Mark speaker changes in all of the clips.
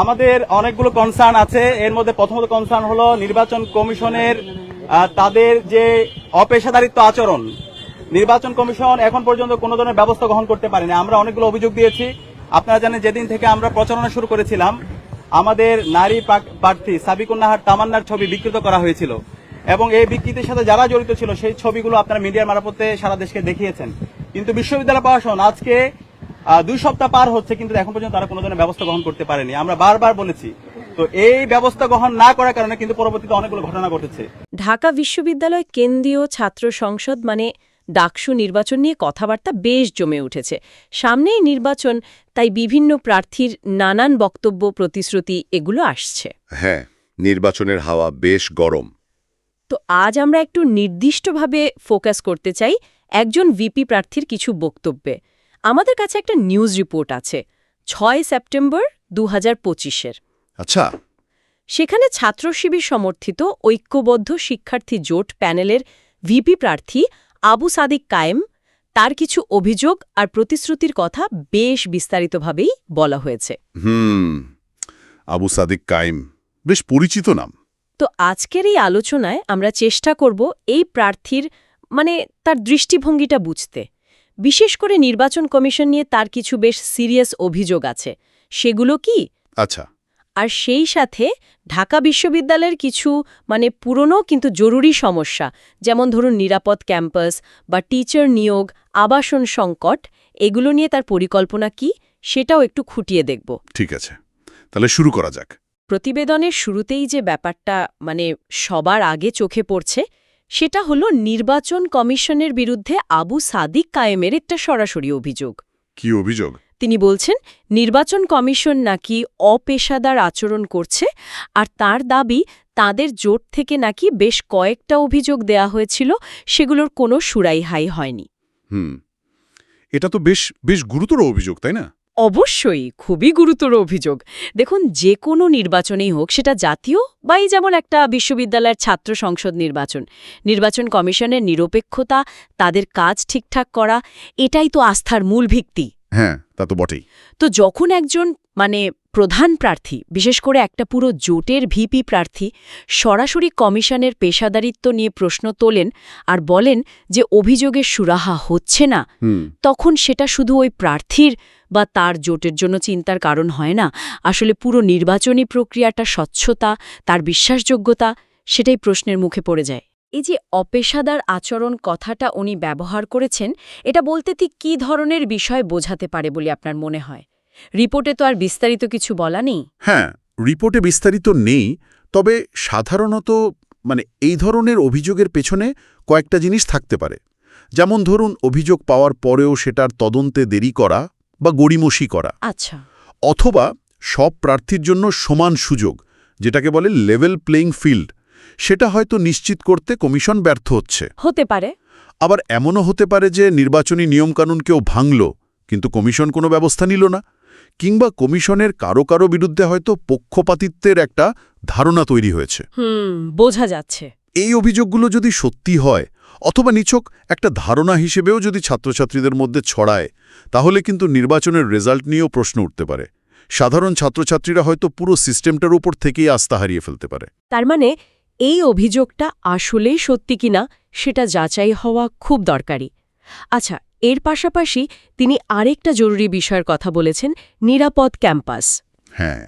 Speaker 1: আমাদের অনেকগুলো কনসার্ন আছে। এর মধ্যে প্রথমত কনসার্ন হলো নির্বাচন কমিশনের তাদের যে অপেশাদারিত্ব আচরণ। নির্বাচন কমিশন এখন পর্যন্ত কোনো ধরনের ব্যবস্থা গ্রহণ করতে পারেনি। আমরা অনেকগুলো অভিযোগ দিয়েছি। আপনারা জানেন, যেদিন থেকে আমরা প্রচারণা শুরু করেছিলাম, আমাদের নারী প্রার্থী সাবিকুন্নাহার তামান্নার ছবি বিকৃত করা হয়েছিল এবং এই বিকৃতির সাথে যারা জড়িত ছিল, সেই ছবিগুলো আপনারা মিডিয়ার মারফতে সারা দেশকে দেখিয়েছেন। কিন্তু বিশ্ববিদ্যালয় প্রশাসন আজকে দুই সপ্তাহ পার হচ্ছে কিন্তু এখন পর্যন্ত তারা কোনো ধরনের ব্যবস্থা গ্রহণ করতে পারেনি। আমরা বারবার বলেছি তো এই ব্যবস্থা গ্রহণ না করার কারণে কিন্তু পরবর্তীতে অনেকগুলো ঘটনা ঘটেছে।
Speaker 2: ঢাকা বিশ্ববিদ্যালয় কেন্দ্রীয় ছাত্র সংসদ মানে ডাকসু নির্বাচন নিয়ে কথাবার্তা বেশ জমে উঠেছে। সামনেই নির্বাচন তাই বিভিন্ন প্রার্থীর নানান বক্তব্য প্রতিশ্রুতি এগুলো আসছে।
Speaker 3: হ্যাঁ নির্বাচনের হাওয়া বেশ গরম।
Speaker 2: তো আজ আমরা একটু নির্দিষ্টভাবে ফোকাস করতে চাই একজন ভিপি প্রার্থীর কিছু বক্তব্যে। আমাদের কাছে একটা নিউজ রিপোর্ট আছে ছয় সেপ্টেম্বর দু হাজার পঁচিশের।
Speaker 3: আচ্ছা।
Speaker 2: সেখানে ছাত্র শিবির সমর্থিত ঐক্যবদ্ধ শিক্ষার্থী জোট প্যানেলের ভিপি প্রার্থী আবু সাদিক কায়েম তার কিছু অভিযোগ আর প্রতিশ্রুতির কথা বেশ বিস্তারিতভাবেই বলা হয়েছে।
Speaker 3: হুম আবু সাদিক কায়েম বেশ পরিচিত নাম।
Speaker 2: তো আজকের এই আলোচনায় আমরা চেষ্টা করব এই প্রার্থীর মানে তার দৃষ্টিভঙ্গিটা বুঝতে। বিশেষ করে নির্বাচন কমিশন নিয়ে তার কিছু বেশ সিরিয়াস অভিযোগ আছে। সেগুলো কি?
Speaker 3: আচ্ছা।
Speaker 2: আর সেই সাথে ঢাকা বিশ্ববিদ্যালয়ের কিছু মানে পুরনো কিন্তু জরুরি সমস্যা যেমন ধরুন নিরাপদ ক্যাম্পাস বা টিচার নিয়োগ আবাসন সংকট এগুলো নিয়ে তার পরিকল্পনা কি? সেটাও একটু খুঁটিয়ে দেখব।
Speaker 3: ঠিক আছে। তাহলে শুরু করা যাক।
Speaker 2: প্রতিবেদনের শুরুতেই যে ব্যাপারটা মানে সবার আগে চোখে পড়ছে সেটা হলো নির্বাচন কমিশনের বিরুদ্ধে আবু সাদিক কায়েমের একটা সরাসরি অভিযোগ।
Speaker 3: কি অভিযোগ?
Speaker 2: তিনি বলছেন নির্বাচন কমিশন নাকি অপেশাদার আচরণ করছে আর তার দাবি তাদের জোট থেকে নাকি বেশ কয়েকটা অভিযোগ দেয়া হয়েছিল সেগুলোর কোনো সুরাইহাই হয়নি।
Speaker 3: হুম। এটা তো বেশ বেশ গুরুতর অভিযোগ তাই না?
Speaker 2: অবশ্যই খুবই গুরুতর অভিযোগ। দেখুন, যে কোনো নির্বাচনেই হোক, সেটা জাতীয় বা এই যেমন একটা বিশ্ববিদ্যালয়ের ছাত্র সংসদ নির্বাচন। নির্বাচন কমিশনের নিরপেক্ষতা, তাদের কাজ ঠিকঠাক করা, এটাই তো আস্থার মূল ভিত্তি।
Speaker 3: হ্যাঁ তা তো বটেই।
Speaker 2: তো যখন একজন মানে প্রধান প্রার্থী বিশেষ করে একটা পুরো জোটের ভিপি প্রার্থী সরাসরি কমিশনের পেশাদারিত্ব নিয়ে প্রশ্ন তোলেন আর বলেন যে অভিযোগের সুরাহা হচ্ছে না তখন সেটা শুধু ওই প্রার্থীর বা তার জোটের জন্য চিন্তার কারণ হয় না। আসলে পুরো নির্বাচনী প্রক্রিয়াটা স্বচ্ছতা তার বিশ্বাসযোগ্যতা সেটাই প্রশ্নের মুখে পড়ে যায়। এই যে অপেশাদার আচরণ কথাটা উনি ব্যবহার করেছেন এটা বলতে ঠিক কী ধরনের বিষয় বোঝাতে পারে বলে আপনার মনে হয়? রিপোর্টে তো আর বিস্তারিত কিছু বলা নেই।
Speaker 4: হ্যাঁ রিপোর্টে বিস্তারিত নেই তবে সাধারণত মানে এই ধরনের অভিযোগের পেছনে কয়েকটা জিনিস থাকতে পারে। যেমন ধরুন অভিযোগ পাওয়ার পরেও সেটার তদন্তে দেরি করা বা গড়িমসি করা।
Speaker 2: আচ্ছা।
Speaker 4: অথবা সব প্রার্থীর জন্য সমান সুযোগ যেটাকে বলে লেভেল প্লেইং ফিল্ড সেটা হয়তো নিশ্চিত করতে কমিশন ব্যর্থ হচ্ছে।
Speaker 2: হতে পারে।
Speaker 4: আবার এমনও হতে পারে যে নির্বাচনী নিয়মকানুন কেউ ভাঙল কিন্তু কমিশন কোনো ব্যবস্থা নিল না কিংবা কমিশনের কারও কারও বিরুদ্ধে হয়তো পক্ষপাতিত্বের একটা ধারণা তৈরি হয়েছে।
Speaker 2: হুম বোঝা যাচ্ছে।
Speaker 4: এই অভিযোগগুলো যদি সত্যি হয় অথবা নিছক একটা ধারণা হিসেবেও যদি ছাত্রছাত্রীদের মধ্যে ছড়ায় তাহলে কিন্তু নির্বাচনের রেজাল্ট নিয়েও প্রশ্ন উঠতে পারে। সাধারণ ছাত্রছাত্রীরা হয়তো পুরো সিস্টেমটার উপর থেকেই আস্থা হারিয়ে ফেলতে পারে।
Speaker 2: তার মানে এই অভিযোগটা আসলেই সত্যি কিনা সেটা যাচাই হওয়া খুব দরকারি। আচ্ছা এর পাশাপাশি তিনি আরেকটা জরুরি বিষয়ের কথা বলেছেন নিরাপদ ক্যাম্পাস।
Speaker 4: হ্যাঁ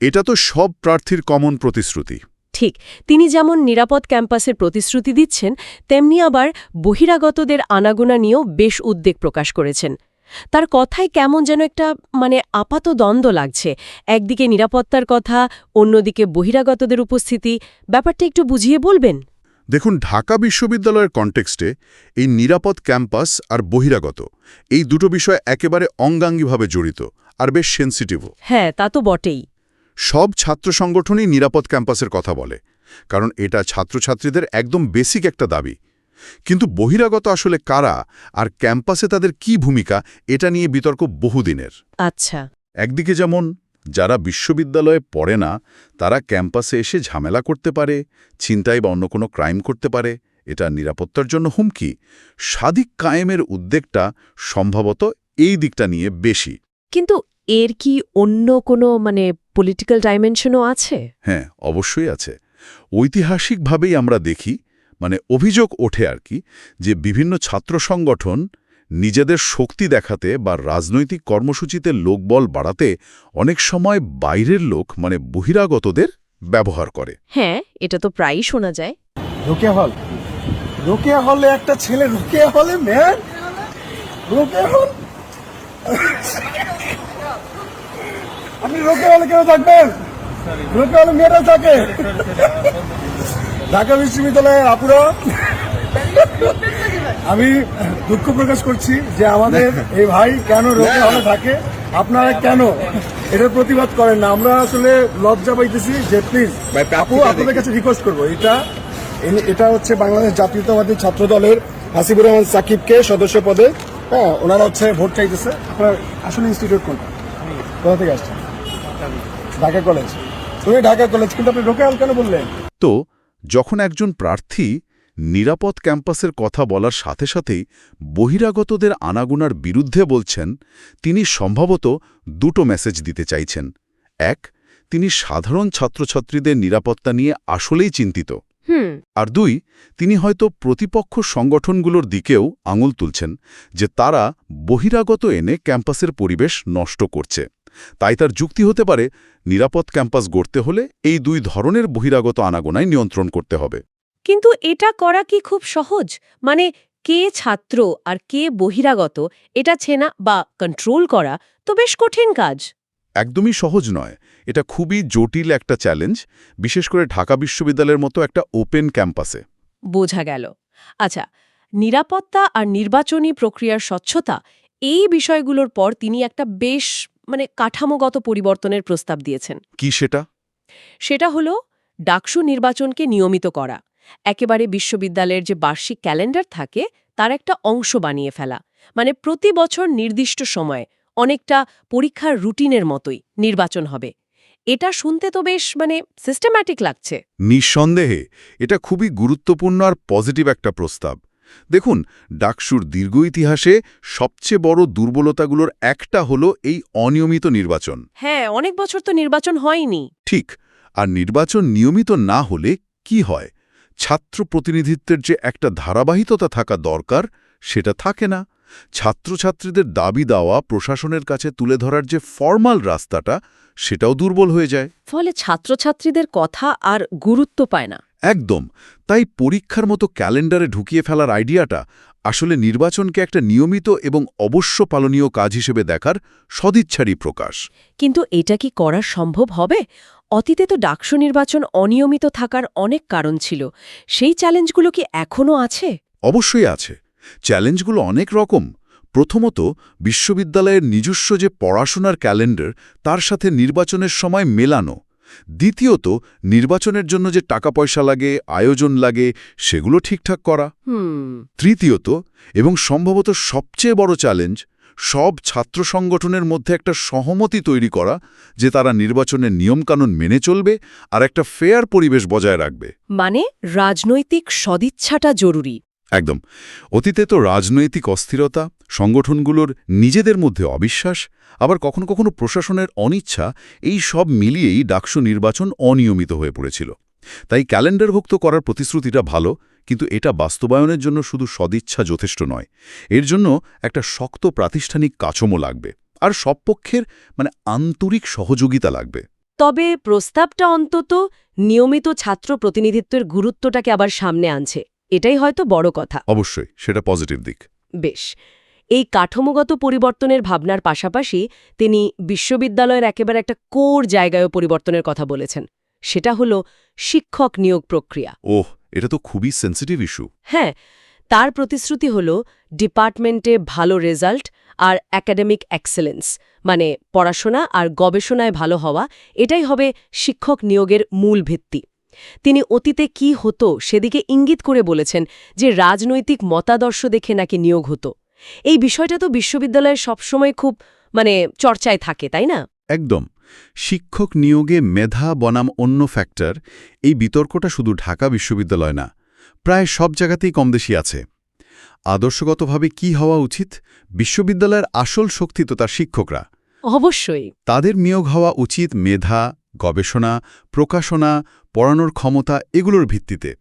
Speaker 4: এটা তো সব প্রার্থীর কমন প্রতিশ্রুতি।
Speaker 2: ঠিক তিনি যেমন নিরাপদ ক্যাম্পাসের প্রতিশ্রুতি দিচ্ছেন তেমনি আবার বহিরাগতদের আনাগোনা নিয়েও বেশ উদ্বেগ প্রকাশ করেছেন। তার কথায় কেমন যেন একটা মানে আপাত দ্বন্দ্ব লাগছে। একদিকে নিরাপত্তার কথা অন্যদিকে বহিরাগতদের উপস্থিতি। ব্যাপারটা একটু বুঝিয়ে বলবেন?
Speaker 4: দেখুন ঢাকা বিশ্ববিদ্যালয়ের কনটেক্সটে এই নিরাপদ ক্যাম্পাস আর বহিরাগত এই দুটো বিষয় একেবারে অঙ্গাঙ্গিভাবে জড়িত আর বেশ সেন্সিটিভও।
Speaker 2: হ্যাঁ তা তো বটেই।
Speaker 4: সব ছাত্র সংগঠনই নিরাপদ ক্যাম্পাসের কথা বলে কারণ এটা ছাত্রছাত্রীদের একদম বেসিক একটা দাবি। কিন্তু বহিরাগত আসলে কারা আর ক্যাম্পাসে তাদের কি ভূমিকা এটা নিয়ে বিতর্ক বহুদিনের।
Speaker 2: আচ্ছা।
Speaker 4: একদিকে যেমন যারা বিশ্ববিদ্যালয়ে পড়ে না তারা ক্যাম্পাসে এসে ঝামেলা করতে পারে ছিনতাই বা অন্য কোনো ক্রাইম করতে পারে এটা নিরাপত্তার জন্য হুমকি। সাদিক কায়েমের উদ্বেগটা সম্ভবত এই দিকটা নিয়ে বেশি।
Speaker 2: কিন্তু এর কি অন্য কোনো মানে পলিটিক্যাল ডাইমেনশনও আছে?
Speaker 4: হ্যাঁ অবশ্যই আছে। ঐতিহাসিকভাবেই আমরা দেখি মানে অভিযোগ ওঠে আর কি যে বিভিন্ন ছাত্র সংগঠন নিজেদের শক্তি দেখাতে বা রাজনৈতিক কর্মসূচিতে লোকবল বাড়াতে অনেক সময় বাইরের লোক মানে বহিরাগতদের ব্যবহার করে।
Speaker 2: হ্যাঁ এটা তো প্রায়ই শোনা যায়।
Speaker 5: রোকেয়া হল। রোকেয়া হলে একটা ছেলে রোকেয়া হলে ম্যান রোকেয়া হল। আপনি রোকেয়া হলে কেন থাকবেন? রোকেয়া হলে মেয়েরা থাকে। ঢাকা বিশ্ববিদ্যালয়ের আপুরা আমি দুঃখ প্রকাশ করছি যে আমাদের এই ভাই কেন রোগে হলে থাকে আপনারা কেন? এটার প্রতিবাদ করেন না। আমরা আসলে লজ্জা পাইতেছি যে প্লিজ আপু আপনাদের কাছে রিকোয়েস্ট করব। এটা এটা হচ্ছে বাংলাদেশ জাতীয়তাবাদী ছাত্র দলের হাসিবুর রহমান সাকিবকে সদস্য পদে। হ্যাঁ ওনারা হচ্ছে ভোট চাইতেছে। আপনার আসলে ইনস্টিটিউট কোনটা? কোথা থেকে আসছেন? ঢাকা কলেজ তুমি ঢাকা কলেজ কিন্তু আপনি রোকেয়াল কেন বললেন?
Speaker 4: তো যখন একজন প্রার্থী নিরাপদ ক্যাম্পাসের কথা বলার সাথে সাথেই বহিরাগতদের আনাগুনার বিরুদ্ধে বলছেন তিনি সম্ভবত দুটো মেসেজ দিতে চাইছেন। এক তিনি সাধারণ ছাত্রছাত্রীদের নিরাপত্তা নিয়ে আসলেই চিন্তিত। আর দুই তিনি হয়তো প্রতিপক্ষ সংগঠনগুলোর দিকেও আঙুল তুলছেন যে তারা বহিরাগত এনে ক্যাম্পাসের পরিবেশ নষ্ট করছে। তাই তার যুক্তি হতে পারে নিরাপদ ক্যাম্পাস গড়তে হলে এই দুই ধরনের বহিরাগত আনাগোনায় নিয়ন্ত্রণ করতে হবে।
Speaker 2: কিন্তু এটা করা কি খুব সহজ? মানে কে ছাত্র আর কে বহিরাগত এটা চেনা বা কন্ট্রোল করা তো বেশ কঠিন কাজ।
Speaker 4: একদমই সহজ নয়। এটা খুবই জটিল একটা চ্যালেঞ্জ বিশেষ করে ঢাকা বিশ্ববিদ্যালয়ের মতো একটা ওপেন ক্যাম্পাসে
Speaker 2: বোঝা গেল। আচ্ছা নিরাপত্তা আর নির্বাচনী প্রক্রিয়ার স্বচ্ছতা এই বিষয়গুলোর পর তিনি একটা বেশ মানে কাঠামোগত পরিবর্তনের প্রস্তাব দিয়েছেন।
Speaker 4: কি সেটা?
Speaker 2: সেটা হলো ডাকসু নির্বাচনকে নিয়মিত করা। একেবারে বিশ্ববিদ্যালয়ের যে বার্ষিক ক্যালেন্ডার থাকে তার একটা অংশ বানিয়ে ফেলা। মানে প্রতি বছর নির্দিষ্ট সময়ে অনেকটা পরীক্ষার রুটিনের মতোই নির্বাচন হবে। এটা শুনতে তো বেশ মানে সিস্টেম্যাটিক লাগছে।
Speaker 4: নিঃসন্দেহে এটা খুবই গুরুত্বপূর্ণ আর পজিটিভ একটা প্রস্তাব। দেখুন ডাকসুর দীর্ঘ ইতিহাসে সবচেয়ে বড় দুর্বলতাগুলোর একটা হলো এই অনিয়মিত নির্বাচন।
Speaker 2: হ্যাঁ অনেক বছর তো নির্বাচন হয়নি।
Speaker 4: ঠিক আর নির্বাচন নিয়মিত না হলে কি হয়? ছাত্র প্রতিনিধিত্বের যে একটা ধারাবাহিকতা থাকা দরকার সেটা থাকে না। ছাত্রছাত্রীদের দাবি দেওয়া প্রশাসনের কাছে তুলে ধরার যে ফর্মাল রাস্তাটা সেটাও দুর্বল হয়ে যায়।
Speaker 2: ফলে ছাত্রছাত্রীদের কথা আর গুরুত্ব পায় না।
Speaker 4: একদম। তাই পরীক্ষার মতো ক্যালেন্ডারে ঢুকিয়ে ফেলার আইডিয়াটা আসলে নির্বাচনকে একটা নিয়মিত এবং অবশ্য পালনীয় কাজ হিসেবে দেখার সদিচ্ছারই প্রকাশ।
Speaker 2: কিন্তু এটা কি করা সম্ভব হবে? অতীতে তো ডাকসু নির্বাচন অনিয়মিত থাকার অনেক কারণ ছিল। সেই চ্যালেঞ্জগুলো কি এখনও আছে?
Speaker 4: অবশ্যই আছে। চ্যালেঞ্জগুলো অনেক রকম। প্রথমত বিশ্ববিদ্যালয়ের নিজস্ব যে পড়াশোনার ক্যালেন্ডার তার সাথে নির্বাচনের সময় মেলানো। দ্বিতীয়ত নির্বাচনের জন্য যে টাকা পয়সা লাগে আয়োজন লাগে সেগুলো ঠিকঠাক করা। তৃতীয়ত এবং সম্ভবত সবচেয়ে বড় চ্যালেঞ্জ সব ছাত্র সংগঠনের মধ্যে একটা সহমতি তৈরি করা যে তারা নির্বাচনের নিয়মকানুন মেনে চলবে আর একটা ফেয়ার পরিবেশ বজায় রাখবে।
Speaker 2: মানে রাজনৈতিক সদিচ্ছাটা জরুরি।
Speaker 4: একদম। অতীতে তো রাজনৈতিক অস্থিরতা সংগঠনগুলোর নিজেদের মধ্যে অবিশ্বাস আবার কখনো কখনো প্রশাসনের অনিচ্ছা এই সব মিলিয়েই ডাকসু নির্বাচন অনিয়মিত হয়ে পড়েছিল। তাই ক্যালেন্ডারভুক্ত করার প্রতিশ্রুতিটা ভালো কিন্তু এটা বাস্তবায়নের জন্য শুধু সদিচ্ছা যথেষ্ট নয়। এর জন্য একটা শক্ত প্রাতিষ্ঠানিক কাঠামো লাগবে আর সব পক্ষের মানে আন্তরিক সহযোগিতা লাগবে।
Speaker 2: তবে প্রস্তাবটা অন্তত নিয়মিত ছাত্র প্রতিনিধিত্বের গুরুত্বটাকে আবার সামনে আনছে এটাই হয়তো বড় কথা।
Speaker 4: অবশ্যই সেটা পজিটিভ দিক।
Speaker 2: বেশ। এই কাঠামোগত পরিবর্তনের ভাবনার পাশাপাশি তিনি বিশ্ববিদ্যালয়ের একেবারে একটা কোর জায়গায়ও পরিবর্তনের কথা বলেছেন। সেটা হলো শিক্ষক নিয়োগ প্রক্রিয়া।
Speaker 4: ওহ এটা তো খুবই সেন্সিটিভ ইস্যু
Speaker 2: হ্যাঁ তার প্রতিশ্রুতি হল ডিপার্টমেন্টে ভালো রেজাল্ট আর একাডেমিক এক্সেলেন্স মানে পড়াশোনা আর গবেষণায় ভালো হওয়া এটাই হবে শিক্ষক নিয়োগের মূল ভিত্তি। তিনি অতীতে কি হতো সেদিকে ইঙ্গিত করে বলেছেন যে রাজনৈতিক মতাদর্শ দেখে নাকি নিয়োগ হতো। এই বিষয়টা তো বিশ্ববিদ্যালয়ে সবসময় খুব মানে চর্চায় থাকে তাই না?
Speaker 4: একদম। শিক্ষক নিয়োগে মেধা বনাম অন্য ফ্যাক্টর এই বিতর্কটা শুধু ঢাকা বিশ্ববিদ্যালয় না প্রায় সব জায়গাতেই কমদেশি আছে। আদর্শগতভাবে কি হওয়া উচিত? বিশ্ববিদ্যালয়ের আসল শক্তি তো তার শিক্ষকরা।
Speaker 2: অবশ্যই।
Speaker 4: তাদের নিয়োগ হওয়া উচিত মেধা গবেষণা প্রকাশনা পড়ানোর ক্ষমতা এগুলোর ভিত্তিতে।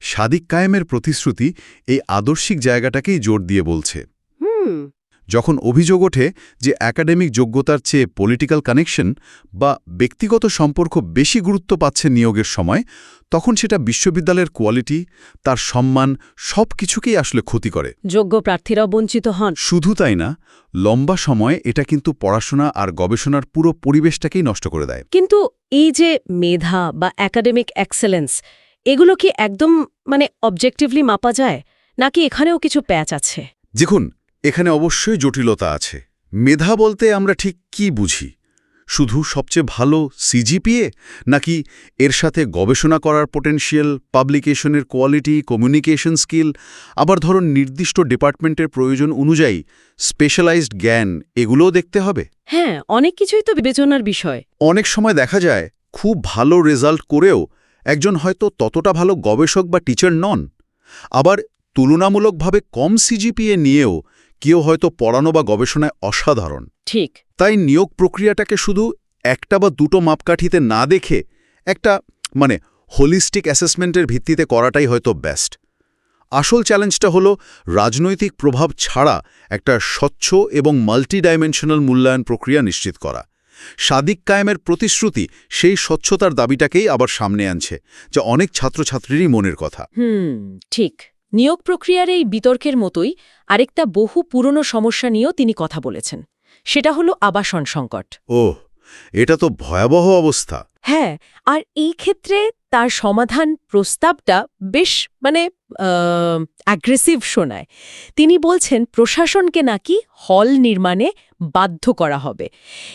Speaker 4: সাদিক কায়েমের প্রতিশ্রুতি এই আদর্শিক জায়গাটাকেই জোর দিয়ে বলছে।
Speaker 2: হুম।
Speaker 4: যখন অভিযোগ ওঠে যে একাডেমিক যোগ্যতার চেয়ে পলিটিক্যাল কানেকশন বা ব্যক্তিগত সম্পর্ক বেশি গুরুত্ব পাচ্ছে নিয়োগের সময় তখন সেটা বিশ্ববিদ্যালয়ের কোয়ালিটি তার সম্মান সব কিছুকেই আসলে ক্ষতি করে।
Speaker 2: যোগ্য প্রার্থীরাও বঞ্চিত হন।
Speaker 4: শুধু তাই না লম্বা সময় এটা কিন্তু পড়াশোনা আর গবেষণার পুরো পরিবেশটাকেই নষ্ট করে দেয়।
Speaker 2: কিন্তু এই যে মেধা বা একাডেমিক এক্সেলেন্স এগুলো কি একদম মানে অবজেক্টিভলি মাপা যায়? নাকি এখানেও কিছু প্যাচ আছে?
Speaker 4: দেখুন এখানে অবশ্যই জটিলতা আছে। মেধা বলতে আমরা ঠিক কি বুঝি? শুধু সবচেয়ে ভালো সিজিপিএ নাকি এর সাথে গবেষণা করার পোটেনশিয়াল পাবলিকেশনের কোয়ালিটি কমিউনিকেশন স্কিল আবার ধরুন নির্দিষ্ট ডিপার্টমেন্টের প্রয়োজন অনুযায়ী স্পেশালাইজড জ্ঞান এগুলোও দেখতে হবে।
Speaker 2: হ্যাঁ অনেক কিছুই তো বিবেচনার বিষয়।
Speaker 4: অনেক সময় দেখা যায় খুব ভালো রেজাল্ট করেও একজন হয়তো ততটা ভালো গবেষক বা টিচার নন। আবার তুলনামূলকভাবে কম সিজিপিএ নিয়েও কেউ হয়তো পড়ানো বা গবেষণায় অসাধারণ।
Speaker 2: ঠিক।
Speaker 4: তাই নিয়োগ প্রক্রিয়াটাকে শুধু একটা বা দুটো মাপকাঠিতে না দেখে একটা মানে হোলিস্টিক অ্যাসেসমেন্টের ভিত্তিতে করাটাই হয়তো বেস্ট আসল চ্যালেঞ্জটা হলো রাজনৈতিক প্রভাব ছাড়া একটা স্বচ্ছ এবং মাল্টিডাইমেনশনাল মূল্যায়ন প্রক্রিয়া নিশ্চিত করা। সাদিক কায়েমের প্রতিশ্রুতি সেই স্বচ্ছতার দাবিটাকেই আবার সামনে আনছে যা অনেক ছাত্রছাত্রীরই মনের কথা।
Speaker 2: হুম ঠিক। নিয়োগ প্রক্রিয়ার এই বিতর্কের মতোই আরেকটা বহু পুরনো সমস্যা নিয়েও তিনি কথা বলেছেন। সেটা হলো আবাসন সংকট।
Speaker 4: ওহ এটা তো ভয়াবহ অবস্থা।
Speaker 2: হ্যাঁ আর এই ক্ষেত্রে তার সমাধান প্রস্তাবটা বেশ মানে অ্যাগ্রেসিভ শোনায়। তিনি বলছেন প্রশাসনকে নাকি হল নির্মাণে বাধ্য করা হবে।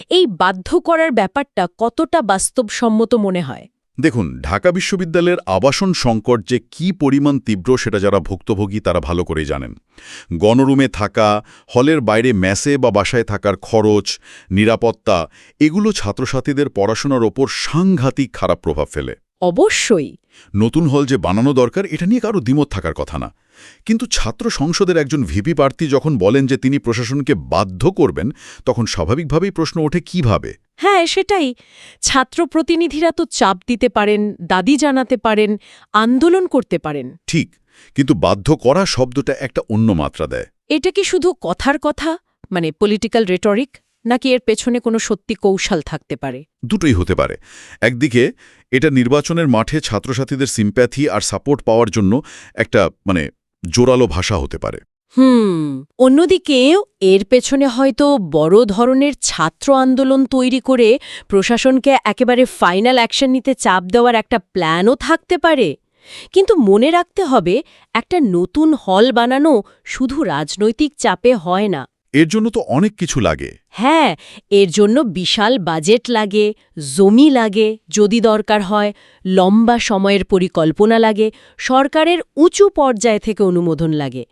Speaker 2: এই বাধ্য করার ব্যাপারটা কতটা বাস্তবসম্মত মনে হয়?
Speaker 4: দেখুন ঢাকা বিশ্ববিদ্যালয়ের আবাসন সংকট যে কি পরিমাণ তীব্র সেটা যারা ভুক্তভোগী তারা ভালো করেই জানেন। গণরুমে থাকা হলের বাইরে ম্যাসে বা বাসায় থাকার খরচ নিরাপত্তা এগুলো ছাত্রছাত্রীদের পড়াশোনার ওপর সাংঘাতিক খারাপ প্রভাব ফেলে।
Speaker 2: অবশ্যই।
Speaker 4: নতুন হল যে বানানো দরকার এটা নিয়ে কারও দ্বিমত থাকার কথা না। কিন্তু ছাত্র সংসদের একজন ভিপি প্রার্থী যখন বলেন যে তিনি প্রশাসনকে বাধ্য করবেন তখন স্বাভাবিকভাবেই প্রশ্ন ওঠে কীভাবে?
Speaker 2: হ্যাঁ সেটাই। ছাত্র প্রতিনিধিরা তো চাপ দিতে পারেন দাদি জানাতে পারেন আন্দোলন করতে পারেন।
Speaker 4: ঠিক কিন্তু বাধ্য করা শব্দটা একটা অন্য মাত্রা দেয়।
Speaker 2: এটা কি শুধু কথার কথা মানে পলিটিক্যাল রেটরিক নাকি এর পেছনে কোনো সত্যি কৌশল থাকতে পারে?
Speaker 4: দুটোই হতে পারে। একদিকে এটা নির্বাচনের মাঠে ছাত্রছাত্রীদের সিম্প্যাথি আর সাপোর্ট পাওয়ার জন্য একটা মানে জোরালো ভাষা হতে পারে।
Speaker 2: হুম, অন্যদিকে এর পেছনে হয়তো বড় ধরনের ছাত্র আন্দোলন তৈরি করে প্রশাসনকে একেবারে ফাইনাল অ্যাকশন নিতে চাপ দেওয়ার একটা প্ল্যানও থাকতে পারে। কিন্তু মনে রাখতে হবে, একটা নতুন হল বানানো শুধু রাজনৈতিক চাপে হয় না।
Speaker 4: এর জন্য তো অনেক কিছু লাগে।
Speaker 2: হ্যাঁ এর জন্য বিশাল বাজেট লাগে জমি লাগে যদি দরকার হয় লম্বা সময়ের পরিকল্পনা লাগে সরকারের উঁচু পর্যায় থেকে অনুমোদন লাগে।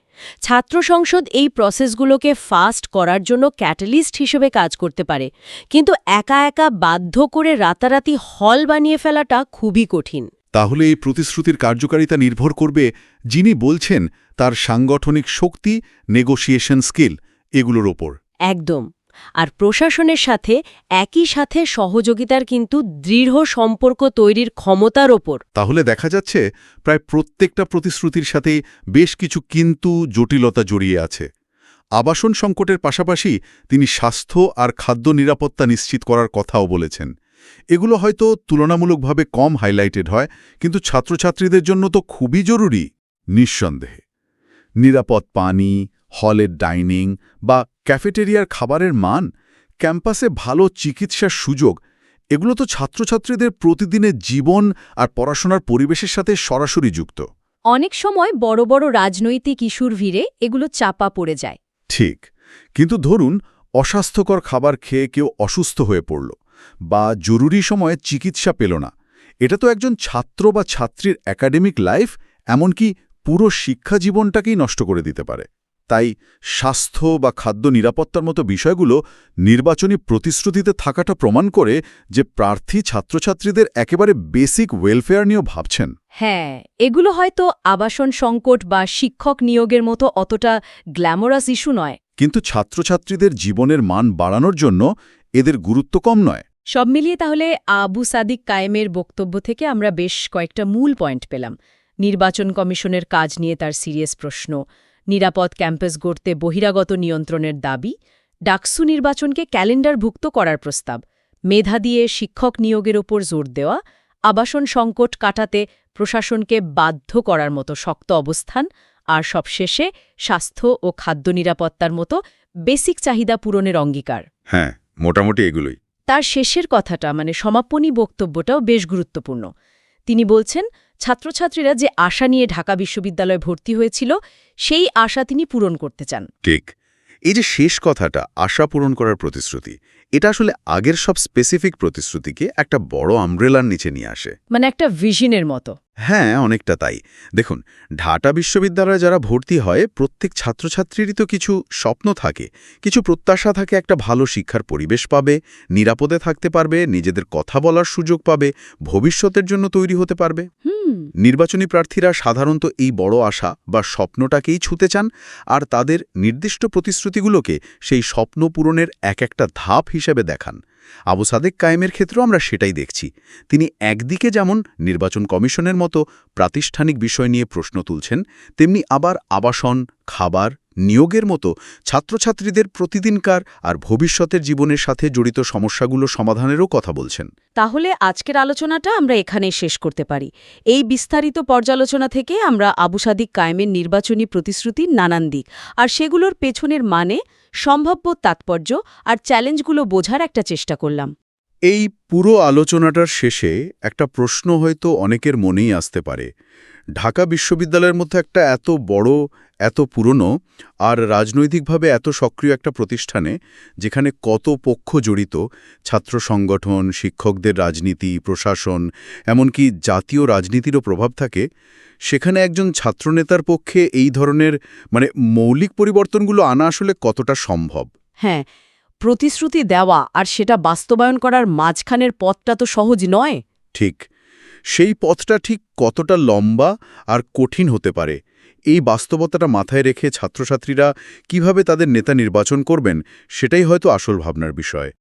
Speaker 2: ছাত্র সংসদ এই প্রসেসগুলোকে ফাস্ট করার জন্য ক্যাটালিস্ট হিসেবে কাজ করতে পারে কিন্তু একা একা বাধ্য করে রাতারাতি হল বানিয়ে ফেলাটা খুবই কঠিন।
Speaker 4: তাহলে এই প্রতিশ্রুতির কার্যকারিতা নির্ভর করবে যিনি বলছেন তার সাংগঠনিক শক্তি নেগোসিয়েশন স্কিল এগুলোর ওপর।
Speaker 2: একদম। আর প্রশাসনের সাথে একই সাথে সহযোগিতার কিন্তু দৃঢ় সম্পর্ক তৈরির ক্ষমতার ওপর।
Speaker 4: তাহলে দেখা যাচ্ছে প্রায় প্রত্যেকটা প্রতিশ্রুতির সাথে বেশ কিছু কিন্তু জটিলতা জড়িয়ে আছে। আবাসন সংকটের পাশাপাশি তিনি স্বাস্থ্য আর খাদ্য নিরাপত্তা নিশ্চিত করার কথাও বলেছেন। এগুলো হয়তো তুলনামূলকভাবে কম হাইলাইটেড হয় কিন্তু ছাত্রছাত্রীদের জন্য তো খুবই জরুরি নিঃসন্দেহে। নিরাপদ পানি হলের ডাইনিং বা ক্যাফেটেরিয়ার খাবারের মান ক্যাম্পাসে ভালো চিকিৎসার সুযোগ এগুলো তো ছাত্রছাত্রীদের প্রতিদিনের জীবন আর পড়াশোনার পরিবেশের সাথে সরাসরি যুক্ত।
Speaker 2: অনেক সময় বড় বড় রাজনৈতিক ইস্যুর ভিড়ে এগুলো চাপা পড়ে যায়।
Speaker 4: ঠিক কিন্তু ধরুন অস্বাস্থ্যকর খাবার খেয়ে কেউ অসুস্থ হয়ে পড়ল বা জরুরি সময়ে চিকিৎসা পেল না। এটা তো একজন ছাত্র বা ছাত্রীর একাডেমিক লাইফ এমনকি পুরো শিক্ষা জীবনটাকেই নষ্ট করে দিতে পারে। তাই স্বাস্থ্য বা খাদ্য নিরাপত্তার মতো বিষয়গুলো নির্বাচনী প্রতিশ্রুতিতে থাকাটা প্রমাণ করে যে প্রার্থী ছাত্রছাত্রীদের একেবারে বেসিক ওয়েলফেয়ার নিয়েও ভাবছেন।
Speaker 2: হ্যাঁ এগুলো হয়তো আবাসন সংকট বা শিক্ষক নিয়োগের মতো অতটা গ্ল্যামোরাস ইস্যু নয়।
Speaker 4: কিন্তু ছাত্রছাত্রীদের জীবনের মান বাড়ানোর জন্য এদের গুরুত্ব কম নয়।
Speaker 2: সব মিলিয়ে তাহলে আবু সাদিক কায়েমের বক্তব্য থেকে আমরা বেশ কয়েকটা মূল পয়েন্ট পেলাম। নির্বাচন কমিশনের কাজ নিয়ে তার সিরিয়াস প্রশ্ন নিরাপদ ক্যাম্পাস গড়তে বহিরাগত নিয়ন্ত্রণের দাবি ডাকসু নির্বাচনকে ক্যালেন্ডারভুক্ত করার প্রস্তাব মেধা দিয়ে শিক্ষক নিয়োগের ওপর জোর দেওয়া আবাসন সংকট কাটাতে প্রশাসনকে বাধ্য করার মতো শক্ত অবস্থান আর সবশেষে স্বাস্থ্য ও খাদ্য নিরাপত্তার মতো বেসিক চাহিদা পূরণের অঙ্গীকার।
Speaker 4: হ্যাঁ মোটামুটি এগুলোই।
Speaker 2: তার শেষের কথাটা মানে সমাপনী বক্তব্যটাও বেশ গুরুত্বপূর্ণ। তিনি বলছেন ছাত্রছাত্রীরা যে আশা নিয়ে ঢাকা বিশ্ববিদ্যালয়ে ভর্তি হয়েছিল সেই আশা তিনি পূরণ করতে চান।
Speaker 4: ঠিক। এই যে শেষ কথাটা আশা পূরণ করার প্রতিশ্রুতি এটা আসলে আগের সব স্পেসিফিক প্রতিশ্রুতিকে একটা বড় আমব্রেলার নিচে নিয়ে আসে।
Speaker 2: মানে একটা ভিশনের মতো।
Speaker 4: হ্যাঁ অনেকটা তাই। দেখুন ঢাকা বিশ্ববিদ্যালয়ে যারা ভর্তি হয় প্রত্যেক ছাত্রছাত্রীরই তো কিছু স্বপ্ন থাকে কিছু প্রত্যাশা থাকে একটা ভালো শিক্ষার পরিবেশ পাবে নিরাপদে থাকতে পারবে নিজেদের কথা বলার সুযোগ পাবে ভবিষ্যতের জন্য তৈরি হতে পারবে।
Speaker 2: হুম
Speaker 4: নির্বাচনী প্রার্থীরা সাধারণত এই বড় আশা বা স্বপ্নটাকেই ছুতে চান, আর তাদের নির্দিষ্ট প্রতিশ্রুতিগুলোকে সেই স্বপ্ন পূরণের এক একটা ধাপ হিসেবে দেখান। আবু সাদেক কায়েমের ক্ষেত্রেও আমরা সেটাই দেখছি। তিনি একদিকে যেমন নির্বাচন কমিশনের মতো প্রাতিষ্ঠানিক বিষয় নিয়ে প্রশ্ন তুলছেন, তেমনি আবার আবাসন, খাবার নিয়োগের মতো ছাত্রছাত্রীদের প্রতিদিনকার আর ভবিষ্যতের জীবনের সাথে জড়িত সমস্যাগুলো সমাধানেরও কথা বলছেন।
Speaker 2: তাহলে আজকের আলোচনাটা আমরা এখানেই শেষ করতে পারি। এই বিস্তারিত পর্যালোচনা থেকে আমরা আবু সাদিক কায়েমের নির্বাচনী প্রতিশ্রুতির নানান দিক আর সেগুলোর পেছনের মানে সম্ভাব্য তাৎপর্য আর চ্যালেঞ্জগুলো বোঝার একটা চেষ্টা করলাম।
Speaker 4: এই পুরো আলোচনাটার শেষে একটা প্রশ্ন হয়তো অনেকের মনেই আসতে পারে। ঢাকা বিশ্ববিদ্যালয়ের মধ্যে একটা এত বড় এত পুরনো আর রাজনৈতিকভাবে এত সক্রিয় একটা প্রতিষ্ঠানে যেখানে কত পক্ষ জড়িত ছাত্র সংগঠন শিক্ষকদের রাজনীতি প্রশাসন এমনকি জাতীয় রাজনীতিরও প্রভাব থাকে সেখানে একজন ছাত্রনেতার পক্ষে এই ধরনের মানে মৌলিক পরিবর্তনগুলো আনা আসলে কতটা সম্ভব?
Speaker 2: হ্যাঁ প্রতিশ্রুতি দেওয়া আর সেটা বাস্তবায়ন করার মাঝখানের পথটা তো সহজ নয়।
Speaker 4: ঠিক। সেই পথটা ঠিক কতটা লম্বা আর কঠিন হতে পারে? এই বাস্তবতাটা মাথায় রেখে ছাত্রছাত্রীরা কীভাবে তাদের নেতা নির্বাচন করবেন, সেটাই হয়তো আসল ভাবনার বিষয়।